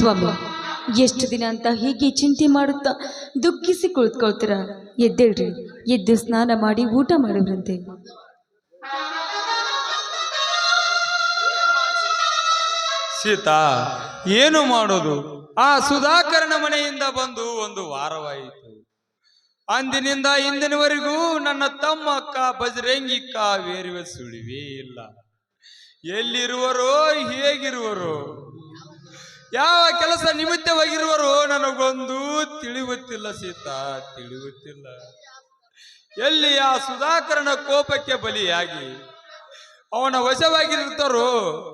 ಸ್ವಾಮಿ, ಎಷ್ಟು ದಿನ ಅಂತ ಹೀಗೆ ಚಿಂತೆ ಮಾಡುತ್ತಾ ದುಃಖಿಸಿ ಕುಳಿತುಕೊಳ್ತೀರ? ಎದ್ದೇಳ್ರಿ, ಎದ್ದು ಸ್ನಾನ ಮಾಡಿ ಊಟ ಮಾಡಿದ್ರಂತೆ ಸೀತಾ, ಏನು ಮಾಡೋದು? ಆ ಸುಧಾಕರನ ಮನೆಯಿಂದ ಬಂದು ಒಂದು ವಾರವಾಯಿತು. ಅಂದಿನಿಂದ ಇಂದಿನವರೆಗೂ ನನ್ನ ತಮ್ಮ ಅಕ್ಕ ಬಜರಂಗಿಕ್ಕ ಬೇರೆ ಸುಳಿವೇ ಇಲ್ಲ. ಎಲ್ಲಿರುವರೋ, ಹೇಗಿರುವರೋ ಯಾವ ಕೆಲಸ ನಿಮಿತ್ತವಾಗಿರುವರು ನನಗೊಂದು ತಿಳಿಯುತ್ತಿಲ್ಲ ಸೀತಾ, ತಿಳಿಯುತ್ತಿಲ್ಲ. ಎಲ್ಲಿ ಆ ಸುಧಾಕರನ ಕೋಪಕ್ಕೆ ಬಲಿಯಾಗಿ ಅವನ ವಶವಾಗಿರುತ್ತಾರೋ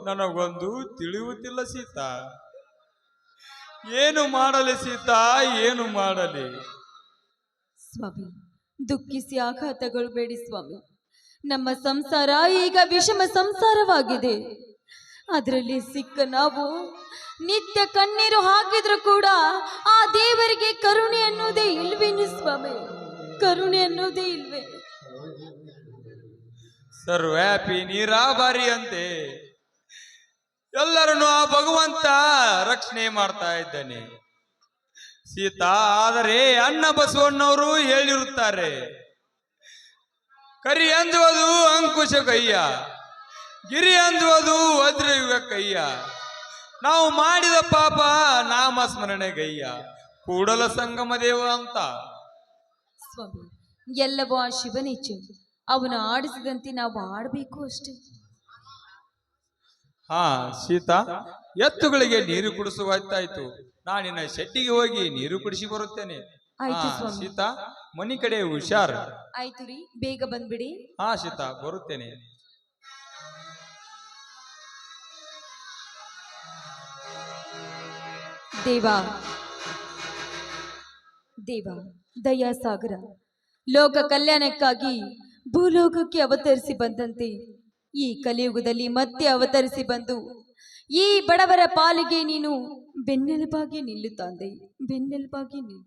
ನನಗೊಂದು ತಿಳಿಯುತ್ತಿಲ್ಲ ಸೀತಾ. ಏನು ಮಾಡಲಿ ಸೀತಾ, ಏನು ಮಾಡಲಿ? ಸ್ವಾಮಿ, ದುಃಖಿಸಿ ಆಘಾತಗಳು ಬೇಡಿ ಸ್ವಾಮಿ. ನಮ್ಮ ಸಂಸಾರ ಈಗ ವಿಷಮ ಸಂಸಾರವಾಗಿದೆ. ಅದರಲ್ಲಿ ಸಿಕ್ಕ ನಾವು ನಿತ್ಯ ಕಣ್ಣೀರು ಹಾಕಿದ್ರು ಕೂಡ ಆ ದೇವರಿಗೆ ಕರುಣೆ ಅನ್ನೋದೇ ಇಲ್ವೇನು ಸ್ವಾಮಿ ಕರುಣೆ ಅನ್ನೋದೇ ಇಲ್ವೇ? ಸರ್ವ್ಯಾಪಿ ನೀರಾಬಾರಿ ಅಂತೆ ಎಲ್ಲರನ್ನು ಆ ಭಗವಂತ ರಕ್ಷಣೆ ಮಾಡ್ತಾ ಇದ್ದಾನೆ. ಸೀತಾ, ಆದರೆ ಅನ್ನ ಬಸವಣ್ಣವರು ಹೇಳಿರುತ್ತಾರೆ, ಕರಿ ಅಂದುವುದು ಅಂಕುಶ ಕೈಯ ಗಿರಿ ಅಂಜುವುದು ಕೈಯ ನಾವು ಮಾಡಿದ ಪಾಪ ನಾಮಸ್ಮರಣೆ ಗಯ್ಯ ಕೂಡಲ ಸಂಗಮ ದೇವ ಅಂತ. ಸ್ವಾಮಿ ಎಲ್ಲವೂ ಆ ಶಿವನಿಚ್ಛೆ ಅವನು ಆಡಿಸಿದಂತೆ ನಾವು ಆಡಬೇಕು ಅಷ್ಟೇ. ಹಾ ಸೀತಾ ಎತ್ತುಗಳಿಗೆ ನೀರು ಕುಡಿಸುವಾಯ್ತಾಯ್ತು ನಾನಿನ್ನ ಶೆಟ್ಟಿಗೆ ಹೋಗಿ ನೀರು ಕುಡಿಸಿ ಬರುತ್ತೇನೆ. ಆಯ್ತು ಹಾ, ಸ್ವಾಮಿ. ಸೀತಾ ಮನಿ ಕಡೆ ಹುಷಾರ್. ಆಯ್ತು ರೀ ಬೇಗ ಬಂದ್ಬಿಡಿ. ಹಾ ಸೀತಾ ಬರುತ್ತೇನೆ. ದೇವ. ದೇವ ದಯಾಸಾಗರ ಲೋಕ ಕಲ್ಯಾಣಕ್ಕಾಗಿ ಭೂಲೋಕಕ್ಕೆ ಅವತರಿಸಿ ಬಂದಂತೆ, ಈ ಕಲಿಯುಗದಲ್ಲಿ ಮತ್ತೆ ಅವತರಿಸಿ ಬಂದು, ಈ ಬಡವರ ಪಾಲಿಗೆ ನೀನು ಬೆನ್ನೆಲುಬಾಗಿ ನಿಲ್ಲುತ್ತಾಂದೆ, ಬೆನ್ನೆಲುಬಾಗಿ ನಿಲ್ಲು.